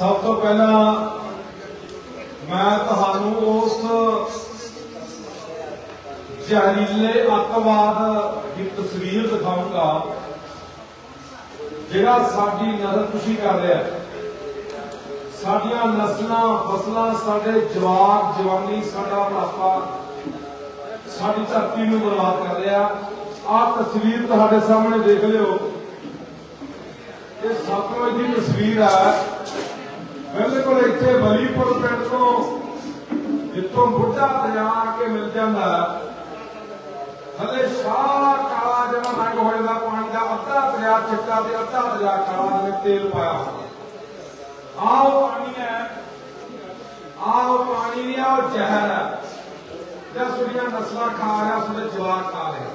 ਸਭ ਤੋਂ ਪਹਿਲਾਂ ਮੈਂ ਤੁਹਾਨੂੰ ਉਸ ਜ਼ਹਿਰੀਲੇ ਅੱਤਵਾਦ ਦੀ ਤਸਵੀਰ ਦਿਖਾਊਂਗਾ, ਜਿਹੜਾ ਸਾਡੀ ਨਜ਼ਰ ਖੁਸ਼ੀ ਕਰ ਰਿਹਾ ਹੈ। ਸਾਡੀਆਂ ਨਸਲਾਂ, ਫਸਲਾਂ, ਸਾਡੇ ਜਵਾਕ, ਜਵਾਨੀ, ਸਾਡਾ ਬੁਢਾਪਾ ਸਾਡੀ ਧਰਤੀ ਨੂੰ ਬਰਬਾਦ ਕਰ ਰਿਹਾ ਆਹ ਤਸਵੀਰ ਤੁਹਾਡੇ ਸਾਹਮਣੇ ਦੇਖ ਲਿਓ। ਇਹ ਸਤਲੁਜ ਦੀ ਤਸਵੀਰ ਹੈ ਬਿਲਕੁਲ ਇੱਥੇ ਬਲੀਪੁਰ ਪਿੰਡ ਤੋਂ ਜਿੱਥੋਂ ਬੁੱਢਾ ਦਰਿਆ ਕੇ ਮਿਲ ਜਾਂਦਾ, ਹਲੇ ਸਾਰਾ ਕਾਲਾ ਜਿਹੜਾ ਰੰਗ ਹੋ ਜਾਂਦਾ ਪਾਣੀ ਦਾ, ਅੱਧਾ ਦਰਿਆ ਚਿੱਟਾ ਤੇ ਅੱਧਾ ਦਰਿਆ ਕਾਲਾ ਜਿਵੇਂ ਤੇਲ ਪਾਇਆ ਹੁੰਦਾ ਪਾਣੀ ਹੈ ਆਓ ਪਾਣੀ ਨਹੀਂ, ਆਹ ਜ਼ਹਿਰ ਹੈ। ਜਾਂ ਸੁਣੀਆਂ ਨਸਲਾਂ ਖਾ ਰਿਹਾ ਸੁਣੇ ਜਵਾਕ ਖਾ ਰਿਹਾ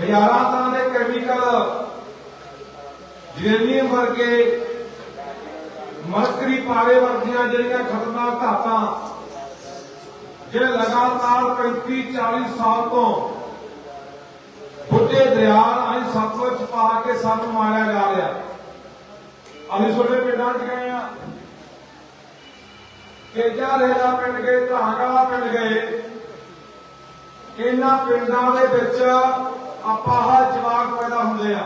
ਹਜ਼ਾਰਾਂ ਤਰ੍ਹਾਂ ਦੇ ਕੈਮੀਕਲ ਜਰੇਨੀਅਮ ਵਰਗੇ ਮਰਕਰੀ ਪਾਵੇ ਵਰਗੀਆਂ ਜਿਹੜੀਆਂ ਖਤਰਨਾਕ ਧਾਤਾਂ, ਜਿਹੜੇ ਲਗਾਤਾਰ 35 40 ਸਾਲ ਤੋਂ ਬੁੱਢੇ ਦਰਿਆ ਰਾਹੀਂ ਸਤਲੁਜ ਪਾ ਕੇ ਸਾਨੂੰ ਮਾਰਿਆ ਜਾ ਰਿਹਾ। ਅਸੀਂ ਛੋਟੇ ਪਿੰਡਾਂ 'ਚ ਗਏ ਆ ਕੇਜਾ ਰੇਲਾ ਪਿੰਡ ਗਏ, ਧਾਗਾ ਪਿੰਡ ਗਏ। ਇਹਨਾਂ ਪਿੰਡਾਂ ਦੇ ਵਿੱਚ ਆਪਾਹ ਜਵਾਕ ਪੈਦਾ ਹੁੰਦੇ ਆ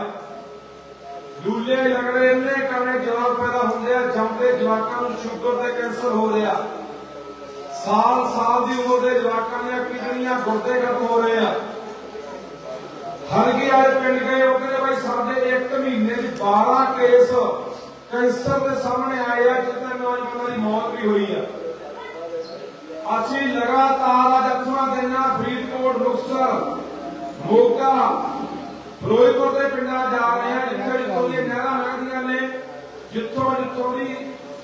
ਲੂਲੇ ਲੰਗੜੇ ਇੰਨੇ ਕਰਨੇ ਜਵਾਕ ਪੈਦਾ ਹੁੰਦੇ ਆ, ਜੰਮਦੇ ਜਵਾਕਾਂ ਨੂੰ ਸ਼ੂਗਰ ਤੇ ਕੈਂਸਰ ਹੋ ਰਿਹਾ। ਸਾਲ ਸਾਲ ਦੀ ਉਮਰ ਦੇ ਜਵਾਕਾਂ ਦੀਆਂ ਕਿਡਨੀਆਂ ਗੁਰਦੇ ਖਤਮ ਹੋ ਰਹੇ ਆ। ਹਲਕੇ ਵਾਲੇ ਪਿੰਡ ਗਏ, ਉਹ ਕਹਿੰਦੇ ਭਾਈ ਸਾਡੇ 1 ਮਹੀਨੇ ਦੀ 12 ਕੇਸ ਕੈਂਸਰ ਦੇ ਸਾਹਮਣੇ ਆਏ ਆ, ਜਿੱਥੇ ਨੌਜਵਾਨਾਂ ਦੀ ਮੌਤ ਵੀ ਹੋਈ ਆ। ਅਸੀਂ ਲਗਾਤਾਰ ਅੱਜ ਅੱਠਵਾਂ ਦਿਨਾਂ ਫਰੀਦਕੋਟ ਮੁਕਤਸਰ, ਮੋਗਾ ਫਿਰੋਜ਼ਪੁਰ ਦੇ ਪਿੰਡਾਂ ਜਾ ਰਹੇ ਹਾਂ, ਜਿੱਥੇ ਜਿੱਥੋਂ ਦੀਆਂ ਨਹਿਰਾਂ ਲੰਘਦੀਆਂ ਨੇ, ਜਿੱਥੋਂ ਜਿੱਥੋਂ ਦੀ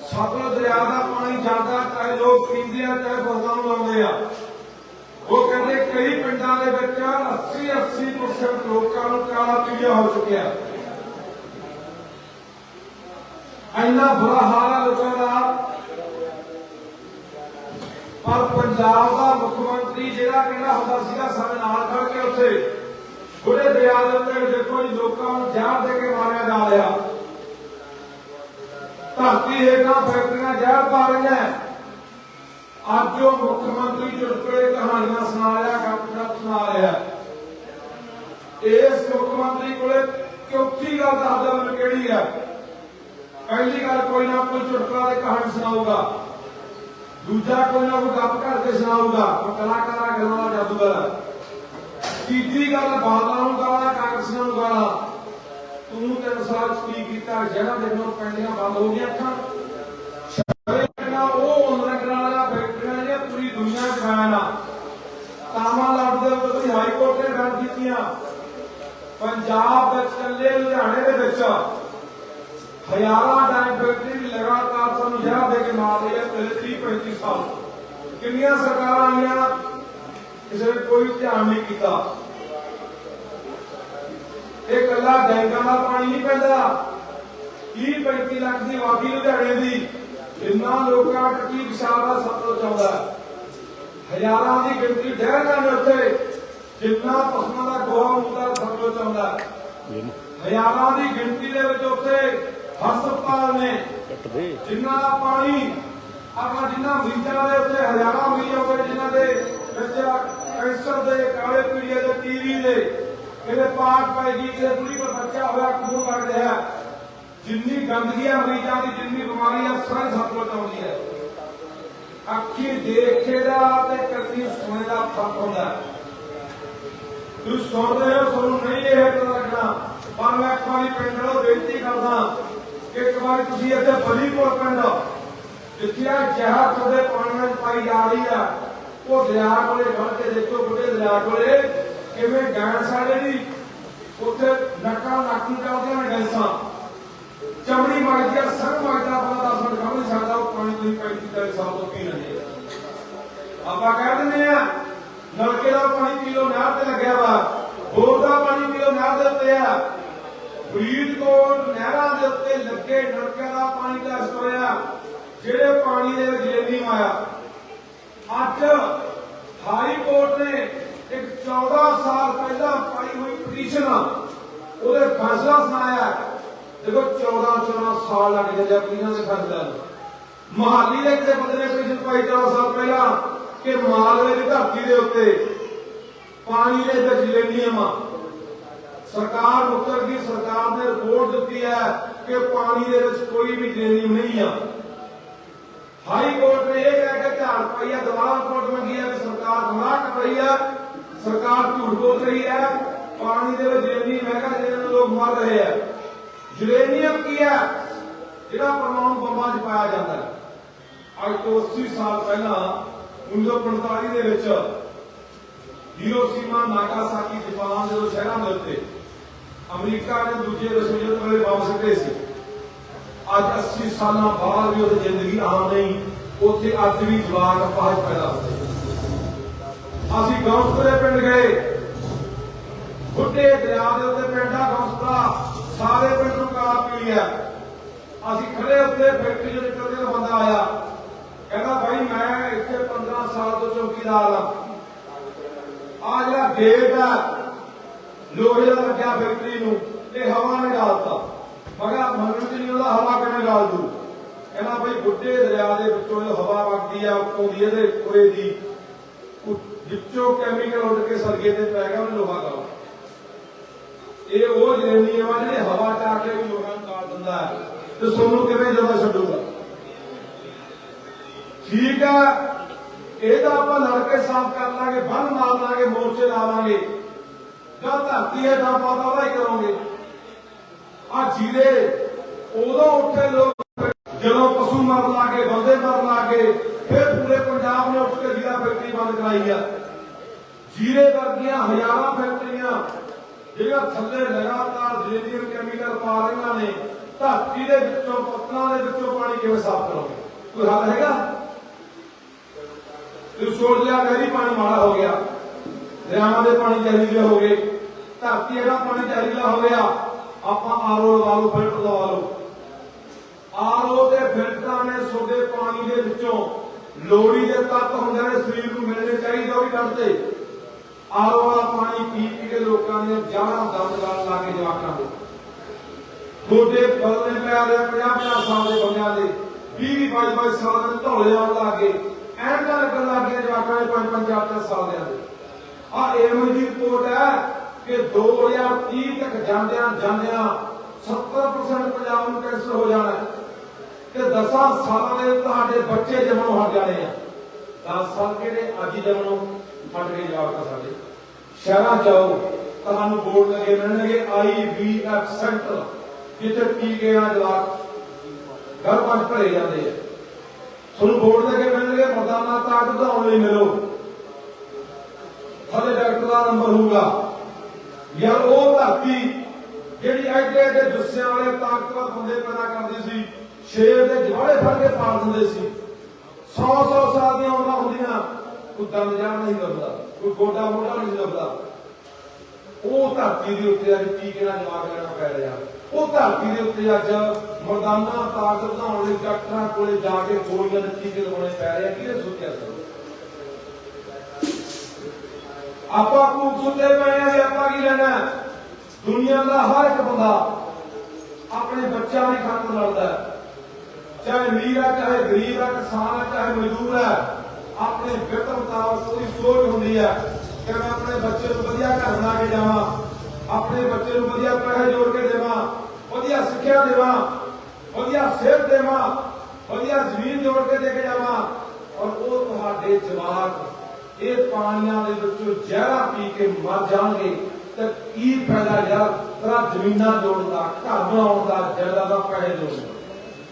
ਸਤਲੁਜ ਦਰਿਆ ਦਾ ਪਾਣੀ ਜਾਂਦਾ, ਚਾਹੇ ਲੋਕ ਪੀਂਦੇ ਆ, ਚਾਹੇ ਫਸਲਾਂ ਨੂੰ ਲਾਉਂਦੇ ਆ। ਉਹ ਕਹਿੰਦੇ ਕਈ ਪਿੰਡਾਂ ਦੇ ਵਿੱਚ 80 80% ਲੋਕਾਂ ਨੂੰ ਕਾਲਾ ਪੀਲੀਆ ਹੋ ਚੁੱਕਿਆ। ਇੰਨਾ ਬੁਰਾ ਹਾਲ ਹੈ ਲੋਕਾਂ ਦਾ। ਪਰ ਪੰਜਾਬ ਦਾ ਮੁੱਖ ਮੰਤਰੀ ਜਿਹੜਾ ਕਹਿੰਦਾ ਹੁੰਦਾ ਸੀਗਾ, ਸਾਡੇ ਨਾਲ ਖੜ ਕੇ ਉੱਥੇ ਬੁੜੇ ਦਰਿਆ ਦੇ ਉੱਤੇ ਦੇਖੋ ਜੀ ਲੋਕਾਂ ਨੂੰ ਜ਼ਹਿਰ ਦੇ ਕੇ ਮਾਰਿਆ ਜਾ ਰਿਹਾ। ਧਰਤੀ ਹੇਠਾਂ ਫੈਕਟਰੀਆਂ ਜ਼ਹਿਰ ਪਾ ਰਹੀਆਂ। ਅੱਜ ਉਹ ਮੁੱਖ ਮੰਤਰੀ ਚੁਟਕਲੇ ਕਹਾਣੀਆਂ ਸੁਣਾ ਰਿਹਾ ਗੱਪ ਸੁਣਾ ਰਿਹਾ। ਇਸ ਮੁੱਖ ਮੰਤਰੀ ਕੋਲੇ ਚੌਥੀ ਗੱਲ ਦੱਸਦਾ ਮੈਨੂੰ ਕਿਹੜੀ ਹੈ। ਪਹਿਲੀ ਗੱਲ ਕੋਈ ਨਾ ਕੋਈ ਚੁਟਕਲਾ ਤੇ ਕਹਾਣੀ ਸੁਣਾਊਗਾ। ਦੂਜਾ ਕੋਈ ਨਾ ਕੋਈ ਗੱਪ ਕਰਕੇ ਸੁਣਾਊਗਾ। ਉਹ ਕਲਾਕਾਰਾਂ ਗੱਲਾਂ ਦਾ ਜਾਦੂਗਰ ਹੈ। ਤੀਜੀ ਗੱਲ, ਬਾਦਲਾਂ ਨੂੰ ਗਾਲਾਂ, ਕਾਂਗਰਸੀਆਂ ਨੂੰ ਗਾਲਾਂ। ਤੂੰ ਤੇ ਸਾਲ ਕੀ ਕੀਤਾ, ਜਿਹੜਾ ਦੇਖੋ ਪੈਂਦੀਆਂ ਬੰਦ ਹੋ ਗਈਆਂ ਅੱਖਾਂ। ਸ਼ਰੇਆਮ ਉਹ ਉਹਨਾਂ ਕਰਾਲਾ ਫੈਕਟਰੀਆਂ ਜਿਹੜੀਆਂ ਪੂਰੀ ਦੁਨੀਆ ਚ ਖਾਣਾ ਤਾਮਾ ਲੜਦੇ ਉੱਤੇ ਤੁਸੀਂ ਹਾਈ ਕੋਰਟ ਨੇ ਗੱਲ ਕੀਤੀਆਂ। ਪੰਜਾਬ ਵਿੱਚ ਕੱਲੇ ਲੁਧਿਆਣੇ ਦੇ ਵਿੱਚ ਹਜ਼ਾਰਾਂ ਡਾਈਂ ਲਗਾਤਾਰ ਸਾਨੂੰ ਜ਼ਹਿਰ ਦੇ ਕੇ ਮਾਰ ਰਹੀ ਹੈ ਪਿਛਲੇ 30 35 ਸਾਲ। ਕਿੰਨੀਆਂ ਸਰਕਾਰਾਂ ਆਈਆਂ? ਕਿਸੇ ਨੇ ਕੋਈ ਧਿਆਨ ਨਹੀਂ ਕੀਤਾ। ਇਹ ਕੱਲਾ ਡੈਂਗਾਂ ਦਾ ਪਾਣੀ ਨਹੀਂ ਪੈਂਦਾ। 30 35 ਲੱਖ ਦੀ ਆਬਾਦੀ ਲੁਧਿਆਣੇ ਦੀ। ਇੰਨਾ ਲੋਕਾਂ ਟੱਕੀ ਵਿਸ਼ਾਲ ਸਤਲੁਜ ਚਾਹੁੰਦਾ ਹਜ਼ਾਰਾਂ ਦੀ ਗਿਣਤੀ ਡਹਿਰਾਂ ਨੇ ਉੱਥੇ ਜਿੰਨਾ ਪਸ਼ੂਆਂ ਦਾ ਗੋਹਾ ਹੁੰਦਾ ਸਤਲੁਜ ਚਾਹੁੰਦਾ ਹਜ਼ਾਰਾਂ ਦੀ ਗਿਣਤੀ ਦੇ ਵਿੱਚ ਉੱਥੇ ਹਸਪਤਾਲ ਨੇ। ਜਿੰਨਾ ਪਾਣੀ ਆਪਣਾ ਜਿੰਨਾ ਮਰੀਜ਼ਾਂ ਦੇ ਉੱਤੇ, ਹਜ਼ਾਰਾਂ ਮਰੀਜ਼ ਹੋਵੇ ਜਿਨ੍ਹਾਂ ਦੇ ਵਿੱਚ ਕੈਂਸਰ ਦੇ, ਕਾਲੇ ਪੀੜੀਏ ਦੇ, ਟੀਵੀ ਦੇ, ਇਹਦੇ ਪਾਟ ਪੈਗੀ ਤੇ ਕੁੜੀ ਪਰ ਬੱਚਾ ਹੋਇਆ, ਖੂਨ ਵਗ ਰਿਹਾ। ਜਿੰਨੀ ਗੰਦਗੀ ਆ ਮਰੀਜ਼ਾਂ ਦੀ, ਜਿੰਨੀ ਬਿਮਾਰੀ ਆ ਸਾਰੇ ਸਤਲੁਜ ਆਉਂਦੀ ਹੈ। ਅੱਖੀ ਦੇਖੇ ਦਾ ਤੇ ਕੰਨੀ ਸੁਣੇ ਦਾ ਫ਼ਰਕ ਹੁੰਦਾ। ਤੁਸੀਂ ਸੁਣਦੇ ਹੋ, ਤੁਹਾਨੂੰ ਨਹੀਂ ਇਹ ਪਤਾ ਲੱਗਣਾ। ਪਰ ਮੈਂ ਇੱਕ ਵਾਰੀ ਪਿੰਡ ਨੂੰ ਬੇਨਤੀ ਕਰਦਾ ਇੱਕ ਵਾਰੀ ਤੁਸੀਂ ਇੱਥੇ ਬਲੀਪੁਰ ਪਿੰਡ ਜਿੱਥੇ ਆ ਜ਼ਹਿਰ ਤੁਹਾਡੇ ਪਾਣੀ ਵਿੱਚ ਪਾਈ ਜਾ ਰਹੀ ਆ। ਉਹ ਦਰਿਆ ਕੋਲੇ ਖੜ ਕੇ ਦੇਖੋ ਬੁੱਢੇ ਦਰਿਆ ਕੋਲੇ, ਕਿਵੇਂ ਗੈਸ ਵਾਲੇ ਦੀ ਉੱਥੇ ਨੱਕਾ ਨਾਕੀ ਚੱਲਦੀਆਂ ਨੇ ਗੈਸਾਂ ਚਮੜੀ ਮਰਦੀ ਆ, ਸਰ ਮਰਦਾ ਬੰਦਾ ਦਸ ਮਿੰਟ ਖੜ ਨਹੀਂ ਸਕਦਾ ਉਹ ਪਾਣੀ ਤੁਸੀਂ 35 ਸਾਲ ਤੋਂ ਪੀ ਰਹੇ ਆਪਾਂ ਕਹਿ ਦਿੰਦੇ ਆ, ਨਲਕੇ ਦਾ ਪਾਣੀ ਪੀਓ ਨਹਿਰ ਤੇ ਲੱਗਿਆ ਵਾ। ਬੋਰ ਦਾ ਪਾਣੀ ਪੀਓ ਨਹਿਰ ਦੇ ਉੱਤੇ ਆ। ਫਰੀਦਕੋਟ ਨਹਿਰਾਂ ਦੇ ਉੱਤੇ ਲੱਗੇ ਨਲਕਿਆਂ ਦਾ ਪਾਣੀ ਟੈਸਟ ਹੋਇਆ ਜਿਹੜੇ ਪਾਣੀ ਦੇ ਵਿੱਚ ਜੇਨੀ ਆਇਆ। ਅੱਜ ਹਾਈ ਕੋਰਟ ਨੇ ਇੱਕ 14 ਸਾਲ ਪਹਿਲਾਂ ਪਾਈ ਹੋਈ ਪਟੀਸ਼ਨ। ਉਹਦੇ ਫੈਸਲਾ ਸੁਣਾਇਆ। ਦੇਖੋ 14 14 ਸਾਲ ਲੱਗ ਜਾਂਦੇ ਆ ਦੇ ਖਰਚਾ ਮਹਾਲੀ ਦੇ ਕਿਤੇ ਬੰਦੇ ਨੇ ਪਿਛਲੇ ਭਾਈ 4 ਸਾਲ ਪਹਿਲਾਂ ਕਿ ਮਾਲਵੇ ਦੀ ਧਰਤੀ ਦੇ ਉੱਤੇ ਪਾਣੀ ਦੇ ਵਿੱਚ ਯੂਰੇਨੀਅਮ ਆ। ਸਰਕਾਰ ਮੁਕਰ ਦੀ ਸਰਕਾਰ ਨੇ ਰਿਪੋਰਟ ਦਿੱਤੀ ਹੈ ਕਿ ਪਾਣੀ ਦੇ ਵਿੱਚ ਕੋਈ ਵੀ ਯੂਰੇਨੀਅਮ ਨਹੀਂ ਆ। ਹਾਈ ਕੋਰਟ ਨੇ ਇਹ ਕਹਿ ਕੇ ਝਾੜ ਪਾਈ ਦੁਬਾਰਾ ਰਿਪੋਰਟ ਮੰਗੀ ਹੈ ਸਰਕਾਰ ਗੁਨਾਹ ਕਰ ਰਹੀ ਹੈ ਸਰਕਾਰ ਝੂਠ ਬੋਲ ਰਹੀ ਹੈ ਪਾਣੀ ਦੇ ਵਿੱਚ ਯੂਰੇਨੀਅਮ ਹੈਗਾ ਜਿਹਦੇ ਲੋਕ ਮਰ ਰਹੇ ਆ। ਯੂਰੇਨੀਅਮ ਕੀ ਹੈ ਜਿਹੜਾ ਪਰਮਾਣੂ ਬੰਬਾਂ 'ਚ ਪਾਇਆ ਜਾਂਦਾ ਹੈ। ਅੱਜ ਤੋਂ 80 ਸਾਲ ਪਹਿਲਾਂ 1945 ਦੇ ਵਿੱਚ ਹੀਰੋਸ਼ੀਮਾ, ਨਾਗਾਸਾਕੀ, ਜਾਪਾਨ ਦੇ ਦੋ ਸ਼ਹਿਰਾਂ ਦੇ ਉੱਤੇ ਅਮਰੀਕਾ ਨੇ ਦੂਜੇ ਵਿਸ਼ਵ ਯੁੱਧ ਵੇਲੇ ਬੰਬ ਸਿੱਟੇ ਸੀ। ਅੱਜ 80 ਸਾਲਾਂ ਬਾਅਦ ਵੀ ਉਹਦੀ ਜ਼ਿੰਦਗੀ ਆਮ ਨਹੀਂ, ਉੱਥੇ ਅੱਜ ਵੀ ਜਵਾਕ ਅਪਾਹਜ ਪੈਦਾ ਹੁੰਦੇ ਅਸੀਂ ਗੌਂਸਪੁਰੇ ਪਿੰਡ ਗਏ। ਬੁੱਢੇ ਦਰਿਆ ਦੇ ਉੱਤੇ ਪਿੰਡ ਆ ਗੌਂਸਪੁਰਾ ਸਾਰੇ ਪਿੰਡ ਨੂੰ ਕਾਲਾ ਪੀ ਲਿਆ। ਅਸੀਂ ਖੜੇ ਉੱਤੇ ਫੈਕਟਰੀ ਦੇ ਨਿਕਲਦੇ ਦਾ ਬੰਦਾ ਆਇਆ, ਕਹਿੰਦਾ ਭਾਈ ਮੈਂ ਇੱਥੇ 15 ਸਾਲ ਤੋਂ ਚੌਕੀਦਾਰ ਆ ਆ ਜਿਹੜਾ ਗੇਟ ਆ, ਲੋਹੇ ਦਾ ਲੱਗਿਆ ਫੈਕਟਰੀ ਨੂੰ ਇਹ ਹਵਾ ਨੇ ਡਾਲਤਾ। ਮਗਾ ਮੰਨਣ ਚ ਨਹੀਂ ਉਹਦਾ ਹਵਾ ਕਿਵੇਂ ਗਾਲ ਦੂ? ਕਹਿੰਦਾ ਬਈ ਬੁੱਢੇ ਦਰਿਆ ਦੇ ਵਿੱਚੋਂ ਜੋ ਹਵਾ ਵਗਦੀ ਆ ਉੱਤੋਂ ਦੀ ਇਹਦੇ ਕੋਰੇ ਦੀ ਵਿੱਚੋਂ ਕੈਮੀਕਲ ਉੱਡ ਕੇ ਸਰਗੇ ਤੇ ਪੈ ਗਿਆ, ਉਹਨੇ ਲੋਹਾ ਗਾਲ ਇਹ ਉਹ ਜਰੇਨੀਅਮ ਆ ਜਿਹੜੇ ਹਵਾ ਚ ਆ ਕੇ ਵੀ ਲੋਕਾਂ ਨੂੰ ਗਾਲ ਦਿੰਦਾ ਹੈ, ਤੇ ਸੋਨੂੰ ਕਿਵੇਂ ਜ਼ਿਆਦਾ ਛੱਡੂਗਾ? ਠੀਕ ਆ, ਇਹਦਾ ਆਪਾਂ ਲੜ ਕੇ ਸਾਫ਼ ਕਰ ਲਾਂਗੇ ਬੰਨ ਮਾਰ ਲਾਂਗੇ, ਮੋਰਚੇ ਲਾ ਲਾਂਗੇ। ਜਦ ਧਰਤੀ ਹੈ ਤਾਂ ਪਤਾ ਉਹਦਾ ਹੀ ਕਰੋਗੇ। ਆ ਜੀਰੇ, ਉਦੋਂ ਉੱਠੇ ਲੋਕ ਜਦੋਂ ਪਸ਼ੂ ਮਰ ਲਾਗੇ ਬੰਦੇ ਮਰ ਲਾਗੇ ਫਿਰ ਪੂਰੇ ਪੰਜਾਬ ਨੇ ਉੱਠ ਕੇ ਜੀਰਾ ਫੈਕਟਰੀ ਬੰਦ ਕਰਾਈ ਆ। ਜੀਰੇ ਵਰਗੀਆਂ ਹਜ਼ਾਰਾਂ ਫੈਕਟਰੀਆਂ, ਜਿਹੜੀਆਂ ਥੱਲੇ ਲਗਾਤਾਰ ਜੇਰੀਅਮ ਕੈਮੀਕਲ ਪਾ ਰਹੀਆਂ ਨੇ, ਧਰਤੀ ਦੇ ਵਿੱਚੋਂ ਪੱਤਨਾਂ ਦੇ ਵਿੱਚੋਂ ਪਾਣੀ ਕਿਵੇਂ ਸਾਫ਼ ਕਰੋਗੇ? ਕੋਈ ਹੱਲ ਹੈਗਾ? ਤੇ ਸੋਚ ਲਿਆ ਮੇਰੀ ਪਾਣੀ ਮਾੜਾ ਹੋ ਗਿਆ। ਦਰਿਆਵਾਂ ਦੇ ਪਾਣੀ ਜ਼ਹਿਰੀਲੇ ਹੋ ਗਏ। ਧਰਤੀ ਜਿਹੜਾ ਪਾਣੀ ਜ਼ਹਿਰੀਲਾ ਹੋ ਗਿਆ। ਆਪਾਂ ਆਰਓ ਲਵਾ ਲਓ, ਫਿਲਟਰ ਲਵਾ ਲਓ। ਆਰਓ ਦੇ ਫਿਲਟਰਾਂ ਨੇ ਸੋਡੇ ਪਾਣੀ ਦੇ ਵਿੱਚੋਂ ਲੋੜੀ ਦੇ ਤੱਤ ਹੁੰਦੇ ਨੇ ਸਰੀਰ ਨੂੰ ਮਿਲਣੇ ਚਾਹੀਦੇ ਉਹ ਵੀ ਕੱਢਦੇ। ਆਰਓ ਵਾਲਾ ਪਾਣੀ ਪੀ ਪੀ ਕੇ ਲੋਕਾਂ ਨੇ ਜਾਨਾਂ ਦਮ ਗਾਲ ਲਾ ਕੇ ਜਵਾਕਾਂ ਦੇ। ਥੋੜੇ ਬਦਲੇ ਪਿਆ ਦੇ 50 50 ਸਾਲ ਦੇ ਬੰਦਿਆਂ ਦੇ 20 22 22 ਸਾਲ ਦੇ ਢੋਲੇ ਆਉਣ ਲੱਗੇ। ਐਨਕਾਂ ਲੱਗਣ ਲੱਗ ਗਏ ਜਵਾਕਾਂ ਦੇ 5 5 4 4 ਸਾਲ ਦੇ ਆ। ਏਮਜ ਦੀ ਰਿਪੋਰਟ ਹੈ ਕਿ 2030 ਤੱਕ ਜਾਂਦਿਆਂ ਜਾਂਦਿਆਂ 70% ਪੰਜਾਬ ਨੂੰ ਕੈਂਸਰ ਹੋ ਜਾਣਾ ਤੇ 10 ਸਾਲਾਂ ਦੇ ਤੁਹਾਡੇ ਬੱਚੇ ਜੰਮਣੋਂ ਹਟ ਜਾਣੇ ਆ। 10 ਸਾਲ ਕਿਹੜੇ ਅੱਜ ਜੰਮਣੋਂ ਹਟ ਗਏ ਜਵਾਕ ਸਾਡੇ ਸ਼ਹਿਰਾਂ ਜਾਓ ਤੁਹਾਨੂੰ ਬੋਰਡ ਲੱਗੇ, ਮਿਲਣਗੇ ਆਈ ਸੈਂਟਰ ਜਿੱਥੇ ਟੀਕੇ ਆ ਜਵਾਕ ਘਰ ਪੰਜ ਭਰੇ ਜਾਂਦੇ ਆ। ਤੁਹਾਨੂੰ ਬੋਰਡ ਲੱਗੇ, ਮਿਲਣਗੇ, ਮਰਦਾਨਾ ਤਾਕਤ ਵਧਾਉਣ ਲਈ ਮਿਲੋ। ਥੱਲੇ ਡਾਕਟਰ ਦਾ ਨੰਬਰ ਹੋਊਗਾ। ਯਾਰ ਉਹ ਧਰਤੀ ਜਿਹੜੀ ਐਡੇ ਐਡੇ ਜੁੱਸਿਆਂ ਵਾਲੇ ਤਾਕਤਵਰ ਬੰਦੇ ਪੈਦਾ ਕਰਦੀ ਸੀ, ਸ਼ੇਰ ਦੇ ਜਵਾੜੇ ਫੜ ਕੇ ਪਾਲ ਦਿੰਦੇ ਸੀ। 100 100 ਸਾਲ ਦੀਆਂ ਉਮਰਾਂ ਹੁੰਦੀਆਂ, ਕੋਈ ਦੰਦ ਜਾਣ ਨਹੀਂ ਲੱਭਦਾ, ਕੋਈ ਗੋਡਾ ਮੋਢਾ ਨਹੀਂ ਲੱਭਦਾ। ਉਹ ਧਰਤੀ ਦੇ ਉੱਤੇ ਅੱਜ ਟੀਕੇ ਨਾਲ ਜਵਾਬ ਲੈਣਾ ਪੈ ਰਿਹਾ। ਉਹ ਧਰਤੀ ਦੇ ਉੱਤੇ ਅੱਜ ਮਰਦਾਨਾ ਤਾਕਤ ਵਧਾਉਣ ਲਈ ਡਾਕਟਰਾਂ ਕੋਲੇ ਜਾ ਕੇ ਗੋਲੀਆਂ ਦੇ ਟੀਕੇ ਲਗਾਉਣੇ ਪੈ ਰਿਹਾ ਆ। ਕਿਹਨੇ ਸੋਚਿਆ ਸੀ ਆਪਾਂ ਕੂਕ ਸੁੱਤੇ ਪਏ ਆ ਵੀ ਆਪਾਂ ਕੀ ਲੈਣਾ? ਦੁਨੀਆ ਦਾ ਹਰ ਇੱਕ ਬੰਦਾ ਆਪਣੇ ਬੱਚਿਆਂ ਦੀ ਖਾਤਰ ਲੜਦਾ ਚਾਹੇ ਅਮੀਰ ਹੈ ਚਾਹੇ ਗਰੀਬ ਹੈ ਕਿਸਾਨ ਹੈ ਚਾਹੇ ਮਜ਼ਦੂਰ ਹੈ ਆਪਣੇ ਬਿਰਤ ਮੁਤਾਬਕ ਉਹਦੀ ਸੋਚ ਹੁੰਦੀ ਹੈ ਕਿ ਮੈਂ ਆਪਣੇ ਬੱਚੇ ਨੂੰ ਵਧੀਆ ਘਰ ਬਣਾ ਕੇ ਜਾਵਾਂ ਆਪਣੇ ਬੱਚੇ ਨੂੰ ਵਧੀਆ ਪੈਸੇ ਜੋੜ ਕੇ ਦੇਵਾਂ, ਵਧੀਆ ਸਿੱਖਿਆ ਦੇਵਾਂ, ਵਧੀਆ ਸਿਹਤ ਦੇਵਾਂ, ਵਧੀਆ ਜ਼ਮੀਨ ਜੋੜ ਕੇ ਦੇ ਕੇ ਜਾਵਾਂ। ਔਰ ਉਹ ਤੁਹਾਡੇ ਜਵਾਕ ਇਹ ਪਾਣੀਆਂ ਦੇ ਵਿੱਚੋਂ ਜ਼ਹਿਰਾ ਪੀ ਕੇ ਮਰ ਜਾਣਗੇ। ਤੇ ਕੀ ਫਾਇਦਾ ਯਾਰ? ਤੇਰਾ ਜ਼ਮੀਨਾਂ ਜੋੜਨ ਦਾ, ਘਰ ਬਣਾਉਣ ਦਾ ਜਾਇਦਾਦਾਂ ਪੈਸੇ ਜੋੜਦਾ